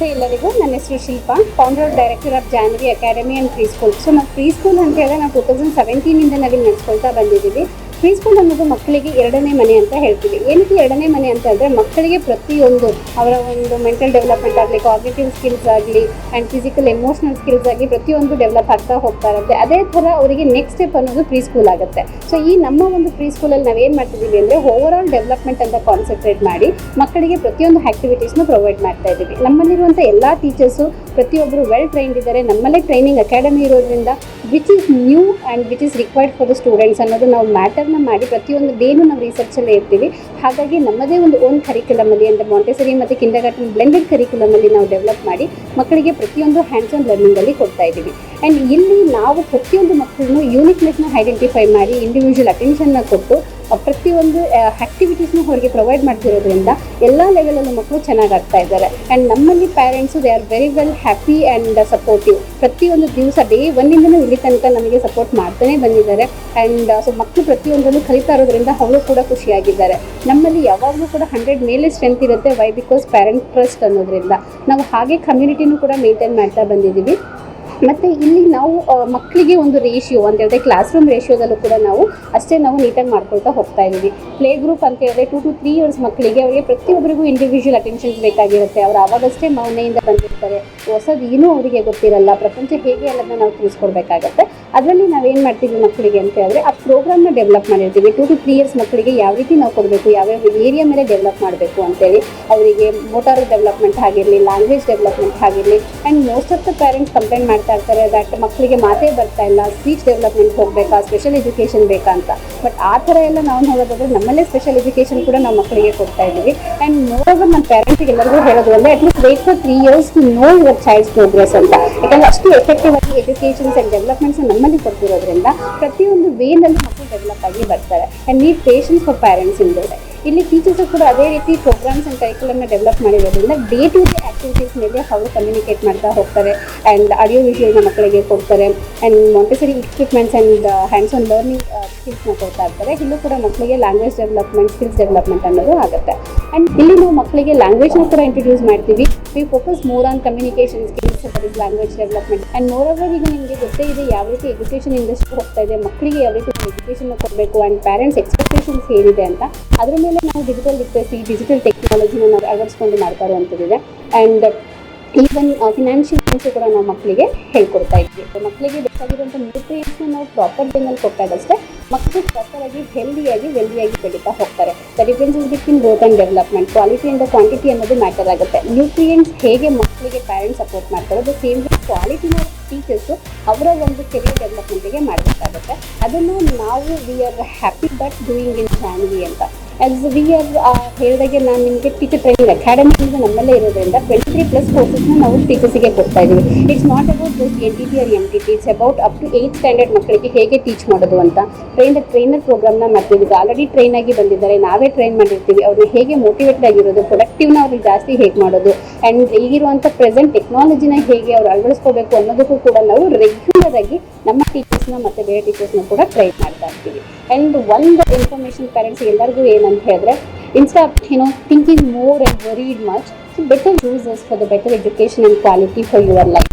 ನಮಸ್ತೆ ಎಲ್ಲರಿಗೂ. ನನ್ನ ಹೆಸರು Shilpa founder director of Janvi academy and preschool so ನಾವು ಪ್ರೀ ಸ್ಕೂಲ್ ಅಂತ ಹೇಳಿದ್ರೆ ನಾವು ಟೂ ತೌಸಂಡ್ ಸೆವೆಂಟೀನಿಂದ ನಾವಿಲ್ಲಿ ನಡೆಸ್ಕೊಳ್ತಾ ಬಂದಿದ್ದೀವಿ. ಪ್ರೀ ಸ್ಕೂಲ್ ಅನ್ನೋದು ಮಕ್ಕಳಿಗೆ ಎರಡನೇ ಮನೆ ಅಂತ ಹೇಳ್ತೀವಿ. ಏನಕ್ಕೆ ಎರಡನೇ ಮನೆ ಅಂತ ಅಂದರೆ ಮಕ್ಕಳಿಗೆ ಪ್ರತಿಯೊಂದು ಅವರ ಒಂದು ಮೆಂಟಲ್ ಡೆವಲಪ್ಮೆಂಟ್ ಆಗಲಿ ಕಾಗ್ನೇಟಿವ್ ಸ್ಕಿಲ್ಸ್ ಆಗಲಿ ಆ್ಯಂಡ್ ಫಿಸಿಕಲ್ ಎಮೋಷನಲ್ ಸ್ಕಿಲ್ಸ್ ಆಗಲಿ ಪ್ರತಿಯೊಂದು ಡೆವಲಪ್ ಆಗ್ತಾ ಹೋಗ್ತಾ ಇರುತ್ತೆ. ಅದೇ ಥರ ಅವರಿಗೆ ನೆಕ್ಸ್ಟ್ ಸ್ಟೆಪ್ ಅನ್ನೋದು ಪ್ರೀ ಸ್ಕೂಲ್ ಆಗುತ್ತೆ. ಸೊ ಈ ನಮ್ಮ ಒಂದು ಪ್ರೀ ಸ್ಕೂಲಲ್ಲಿ ನಾವೇನು ಮಾಡ್ತಿದ್ದೀವಿ ಅಂದರೆ ಓವರ್ ಆಲ್ ಡೆವಲಪ್ಮೆಂಟ್ ಅಂತ ಕಾನ್ಸಂಟ್ರೇಟ್ ಮಾಡಿ ಮಕ್ಕಳಿಗೆ ಪ್ರತಿಯೊಂದು ಆ್ಯಕ್ಟಿವಿಟೀಸ್ನ ಪ್ರೊವೈಡ್ ಮಾಡ್ತಾ ಇದ್ದೀವಿ ನಮ್ಮಲ್ಲಿರುವಂಥ ಎಲ್ಲ ಟೀಚರ್ಸು ಪ್ರತಿಯೊಬ್ಬರು ವೆಲ್ ಟ್ರೈನ್ಡ್ ಇದ್ದಾರೆ ನಮ್ಮಲ್ಲೇ ಟ್ರೈನಿಂಗ್ ಅಕಾಡೆಮಿ ಇರೋದ್ರಿಂದ which is new and which is required for the students ಅನ್ನೋದು ನಾವು ಮ್ಯಾಟರ್ನ ಮಾಡಿ ಪ್ರತಿಯೊಂದು ಡೇನು ನಾವು ರಿಸರ್ಚಲ್ಲೇ ಇರ್ತೀವಿ. ಹಾಗಾಗಿ ನಮ್ಮದೇ ಒಂದು ಓನ್ ಕರಿಕ್ಯುಲಮಲ್ಲಿ ಅಂದರೆ ಮಾಂಟೆಸರಿ ಮತ್ತು ಕಿಂಡರ್ ಗಾರ್ಟನ್ ಬ್ಲೆಂಡೆಡ್ ಕರಿಕ್ಯುಲಮಲ್ಲಿ ನಾವು ಡೆವಲಪ್ ಮಾಡಿ ಮಕ್ಕಳಿಗೆ ಪ್ರತಿಯೊಂದು ಹ್ಯಾಂಡ್ಸ್ ಆನ್ ಲರ್ನಿಂಗಲ್ಲಿ ಕೊಡ್ತಾ ಇದ್ದೀವಿ. ಆ್ಯಂಡ್ ಇಲ್ಲಿ ನಾವು ಪ್ರತಿಯೊಂದು ಮಕ್ಕಳನ್ನು ಯೂನಿಕ್ನೆಸ್ನ ಐಡೆಂಟಿಫೈ ಮಾಡಿ ಇಂಡಿವಿಜುವಲ್ ಅಟೆನ್ಷನ್ನ ಕೊಟ್ಟು ಪ್ರತಿಯೊಂದು ಆ್ಯಕ್ಟಿವಿಟೀಸ್ನ ಅವರಿಗೆ ಪ್ರೊವೈಡ್ ಮಾಡ್ತಿರೋದ್ರಿಂದ ಎಲ್ಲ ಲೆವೆಲಲ್ಲೂ ಮಕ್ಕಳು ಚೆನ್ನಾಗಿ ಆಗ್ತಾ ಇದ್ದಾರೆ. ಆ್ಯಂಡ್ ನಮ್ಮಲ್ಲಿ parents they are very well happy and supportive ಪ್ರತಿಯೊಂದು ದಿವಸ ಡೇ ಒಂದಿಂದನೂ ಇಲ್ಲಿ ತನಕ ನಮಗೆ ಸಪೋರ್ಟ್ ಮಾಡ್ತಾನೆ ಬಂದಿದ್ದಾರೆ. ಆ್ಯಂಡ್ ಸೊ ಮಕ್ಕಳು ಪ್ರತಿಯೊಂದನ್ನು ಕಲಿತಾ ಇರೋದ್ರಿಂದ ಅವರು ಕೂಡ ಖುಷಿಯಾಗಿದ್ದಾರೆ. ನಮ್ಮಲ್ಲಿ ಯಾವಾಗಲೂ ಕೂಡ ಹಂಡ್ರೆಡ್ ಮೇಲೆ ಸ್ಟ್ರೆಂತ್ ಇರುತ್ತೆ. ವೈ ಬಿಕಾಸ್ ಪ್ಯಾರೆಂಟ್ ಟ್ರಸ್ಟ್ ಅನ್ನೋದ್ರಿಂದ. ನಾವು ಹಾಗೆ ಕಮ್ಯುನಿಟಿನೂ ಕೂಡ ಮೇಂಟೈನ್ ಮಾಡ್ತಾ ಬಂದಿದ್ದೀವಿ. ಮತ್ತು ಇಲ್ಲಿ ನಾವು ಮಕ್ಕಳಿಗೆ ಒಂದು ರೇಷಿಯೋ ಅಂತ ಹೇಳಿದ್ರೆ ಕ್ಲಾಸ್ ರೂಮ್ ರೇಷಿಯೋದಲ್ಲೂ ಕೂಡ ನಾವು ಅಷ್ಟೇ ನಾವು ನೀಟಾಗಿ ಮಾಡ್ಕೊಳ್ತಾ ಹೋಗ್ತಾ ಇದ್ದೀವಿ. ಪ್ಲೇ ಗ್ರೂಪ್ ಅಂತ ಹೇಳಿದ್ರೆ ಟು ಟು ತ್ರೀ ಇಯರ್ಸ್ ಮಕ್ಕಳಿಗೆ ಅವರಿಗೆ ಪ್ರತಿಯೊಬ್ಬರಿಗೂ ಇಂಡಿವಿಜುವಲ್ ಅಟೆನ್ಷನ್ಸ್ ಬೇಕಾಗಿರುತ್ತೆ. ಅವ್ರು ಆವಾಗಷ್ಟೇ ಮೌನೆಯಿಂದ ಬಂದಿರ್ತಾರೆ. ಹೊಸದು ಏನೂ ಅವರಿಗೆ ಗೊತ್ತಿರಲ್ಲ. ಪ್ರಪಂಚ ಹೇಗೆ ಅನ್ನೋದನ್ನ ನಾವು ತಿಳಿಸ್ಕೊಡ್ಬೇಕಾಗತ್ತೆ ಅದರಲ್ಲಿ ನಾವೇನು ಮಾಡ್ತೀವಿ ಮಕ್ಕಳಿಗೆ ಅಂತ ಹೇಳಿದ್ರೆ ಆ ಪ್ರೋಗ್ರಾಮ್ನ ಡೆವಲಪ್ ಮಾಡಿರ್ತೀವಿ. ಟು ಟು ತ್ರೀ ಇಯರ್ಸ್ ಮಕ್ಕಳಿಗೆ ಯಾವ ರೀತಿ ನಾವು ಕೊಡಬೇಕು ಯಾವ್ಯಾವ ಏರಿಯಾ ಮೇಲೆ ಡೆವಲಪ್ ಮಾಡಬೇಕು ಅಂತೇಳಿ. ಅವರಿಗೆ ಮೋಟಾರ್ ಡೆವಲಪ್ಮೆಂಟ್ ಆಗಿರಲಿ ಲ್ಯಾಂಗ್ವೇಜ್ ಡೆವಲಪ್ಮೆಂಟ್ ಆಗಿರಲಿ and most of the parents complaint ಮಾಡ್ತಾ ಇರ್ತಾರೆ ದಟ್ ಮಕ್ಕಳಿಗೆ ಮಾತೇ ಬರ್ತಾ ಇಲ್ಲ ಸ್ಪೀಚ್ ಡೆವಲಪ್ಮೆಂಟ್ ಹೋಗಬೇಕಾ ಸ್ಪೆಷಲ್ ಎಜುಕೇಷನ್ ಬೇಕಾ ಅಂತ. ಬಟ್ ಆ ಥರ ಎಲ್ಲ ನಾವು ನೋಡೋದಾದ್ರೆ ನಮ್ಮಲ್ಲೇ ಸ್ಪೆಷಲ್ ಎಜುಕೇಷನ್ ಕೂಡ ನಾವು ಮಕ್ಕಳಿಗೆ ಕೊಡ್ತಾ ಇದ್ದೀವಿ. ಆ್ಯಂಡ್ ಮೋರ್ ನಮ್ಮ ಪೇರೆಂಟ್ಸ್ಗೆ ಎಲ್ಲರಿಗೂ ಹೇಳೋದು ಅಂದರೆ at least wait for three years to know your child's progress ಅಂತ. ಯಾಕಂದ್ರೆ ಅಷ್ಟು ಎಫೆಕ್ಟಿವ್ ಆಗಿ ಎಜುಕೇಷನ್ಸ್ ಆ್ಯಂಡ್ ಡೆವಲಪ್ಮೆಂಟ್ಸ್ ನಮ್ಮಲ್ಲಿ ಕೊಡ್ತಿರೋದ್ರಿಂದ ಪ್ರತಿಯೊಂದು ವೇನಲ್ಲಿ ಮಕ್ಕಳು ಡೆವಲಪ್ ಆಗಿ ಬರ್ತಾರೆ. And need patience for parents in ಇಲ್ಲಿ ಟೀಚರ್ಸು ಕೂಡ ಅದೇ ರೀತಿ ಪ್ರೋಗ್ರಾಮ್ಸ್ ಆ್ಯಂಡ್ ಕರಿಕ್ಯುಲಮ್ನ ಡೆವಲಪ್ ಮಾಡಿರೋದ್ರಿಂದ ಡೇ ಟು ಡೇ ಆ್ಯಕ್ಟಿವಿಟೀಸ್ ಮೇಲೆ ಅವರು ಕಮ್ಯುನಿಕೇಟ್ ಮಾಡ್ತಾ ಹೋಗ್ತಾರೆ. ಆ್ಯಂಡ್ ಆಡಿಯೋ ವಿಷಯನ ಮಕ್ಕಳಿಗೆ ಕೊಡ್ತಾರೆ. And Montessori equipments and hands on learning ಸ್ಕಿಲ್ಸ್ನ ಕೊಡ್ತಾ ಇರ್ತಾರೆ. ಇಲ್ಲೂ ಕೂಡ ಮಕ್ಕಳಿಗೆ ಲ್ಯಾಂಗ್ವೇಜ್ ಡೆವಲಪ್ಮೆಂಟ್ ಸ್ಕಿಲ್ಸ್ ಡೆವಲಪ್ಮೆಂಟ್ ಅನ್ನೋದು ಆಗುತ್ತೆ. ಆ್ಯಂಡ್ ಇಲ್ಲಿ ನಾವು ಮಕ್ಕಳಿಗೆ ಲ್ಯಾಂಗ್ವೇಜ್ನ ಕೂಡ ಇಂಟ್ರೊಡ್ಯೂಸ್ ಮಾಡ್ತೀವಿ. We focus more on communication skills that is language development and moreover ಈಗ ನಿಮಗೆ ಗೊತ್ತೇ ಇದೆ ಯಾವ ರೀತಿ ಎಜುಕೇಷನ್ ಇಂಡಸ್ಟ್ರಿ ಹೋಗ್ತಾ ಇದೆ ಮಕ್ಕಳಿಗೆ ಯಾವ ರೀತಿ ಎಜುಕೇಷನ್ ಕೊಡಬೇಕು ಆ್ಯಂಡ್ ಪ್ಯಾರೆಂಟ್ಸ್ ಎಕ್ಸ್ಪೆಕ್ಟೇಷನ್ಸ್ ಏನಿದೆ ಅಂತ, ಅದರ ಮೇಲೆ ನಾವು ಡಿಜಿಟಲ್ ಲಿಟ್ರಸಿ ಡಿಜಿಟಲ್ ಟೆಕ್ನಾಲಜಿನ ನಾವು ಅಳವಡಿಸ್ಕೊಂಡು ಮಾಡ್ತಾ ಇರುವಂಥದ್ದಿದೆ. ಆ್ಯಂಡ್ ಈವನ್ ಫಿನಾನ್ಷಿಯಲ್ ಕೂಡ ನಾವು ಮಕ್ಕಳಿಗೆ ಹೇಳ್ಕೊಡ್ತಾ ಇದ್ವಿ. ಮಕ್ಕಳಿಗೆ ಬೇಕಾಗಿರುವಂಥ ನ್ಯೂಟ್ರಿಯೆಂಟ್ಸ್ನ ನಾವು ಪ್ರಾಪರ್ ಟೈಮಲ್ಲಿ ಕೊಟ್ಟಾಗಷ್ಟೇ ಮಕ್ಕಳು ಪ್ರಾಪರಾಗಿ ಹೆಲ್ದಿಯಾಗಿ ವೆಲ್ದಿಯಾಗಿ ಬೆಳೀತಾ ಹೋಗ್ತಾರೆ. The differences between growth and development quality and quantity ಅನ್ನೋದು ಮ್ಯಾಟರ್ ಆಗುತ್ತೆ. ನ್ಯೂಟ್ರಿಯೆಂಟ್ಸ್ ಹೇಗೆ ಮಕ್ಕಳಿಗೆ ಪ್ಯಾರೆಂಟ್ಸ್ ಸಪೋರ್ಟ್ ಮಾಡ್ತಾರೆ ಅದು ಸೇಮ್ ಕ್ವಾಲಿಟಿನ ಟೀಚರ್ಸು ಅವರ ಒಂದು ಕೆರಿಯರ್ ಡೆವಲಪ್ಮೆಂಟಿಗೆ ಮಾಡಬೇಕಾಗುತ್ತೆ. ಅದನ್ನು ನಾವು we are happy but doing in family ಅಂತ. ಆ್ಯಸ್ ವಿ ಆರ್ ಹೇಳಿದಾಗೆ ನಾನು ನಿಮಗೆ ಟೀಚರ್ ಟ್ರೈನಿಂಗ್ ಅಕಾಡೆಮಿ ನಮ್ಮಲ್ಲೇ ಇರೋದ್ರಿಂದ ಟ್ವೆಂಟಿ ತ್ರೀ ಪ್ಲಸ್ ಕೋರ್ಸಸ್ನ ನಾವು ಟೀಚರ್ಸಿಗೆ ಕೊಡ್ತಾ ಇದ್ದೀವಿ it's not about just N T T R M T T it's about up to eighth standard ಮಕ್ಕಳಿಗೆ ಹೇಗೆ ಟೀಚ್ ಮಾಡೋದು ಅಂತ. ಟ್ರೈನ್ ಟ್ರೈನರ್ ಪ್ರೋಗ್ರಾಮ್ನ ಮಾಡ್ತಿದ್ದೀವಿ ಆಲ್ರೆಡಿ ಟ್ರೈನ್ ಆಗಿ ಬಂದಿದ್ದಾರೆ. ನಾವೇ ಟ್ರೈನ್ ಮಾಡಿರ್ತೀವಿ. ಅವ್ರನ್ನ ಹೇಗೆ ಮೋಟಿವೇಟೆಡ್ ಆಗಿರೋದು ಪ್ರೊಡಕ್ಟಿವ್ನ ಅವ್ರಿಗೆ ಜಾಸ್ತಿ ಹೇಗೆ ಮಾಡೋದು ಆ್ಯಂಡ್ ಈಗಿರುವಂಥ ಪ್ರೆಸೆಂಟ್ ಟೆಕ್ನಾಲಜಿನ ಹೇಗೆ ಅವ್ರು ಅಳವಡಿಸ್ಕೋಬೇಕು ಅನ್ನೋದಕ್ಕೂ ಕೂಡ ನಾವು ರೆಗ್ಯುಲರ್ ಆಗಿ ನಮ್ಮ ಟೀಚರ್ಸ್ನ ಮತ್ತು ಬೇರೆ ಟೀಚರ್ಸ್ನ ಕೂಡ ಟ್ರೈನ್ ಮಾಡ್ತಾ ಇರ್ತೀವಿ. ಆ್ಯಂಡ್ ಒಂದು ಇನ್ಫಾರ್ಮೇಷನ್ ಪೇರೆಂಟ್ಸ್ ಎಲ್ಲರಿಗೂ ಏನಂತ ಹೇಳಿದ್ರೆ ಇನ್ಸ್ಟಾ ಏನೋ thinking more and worried much so better uses for the better education and quality for your life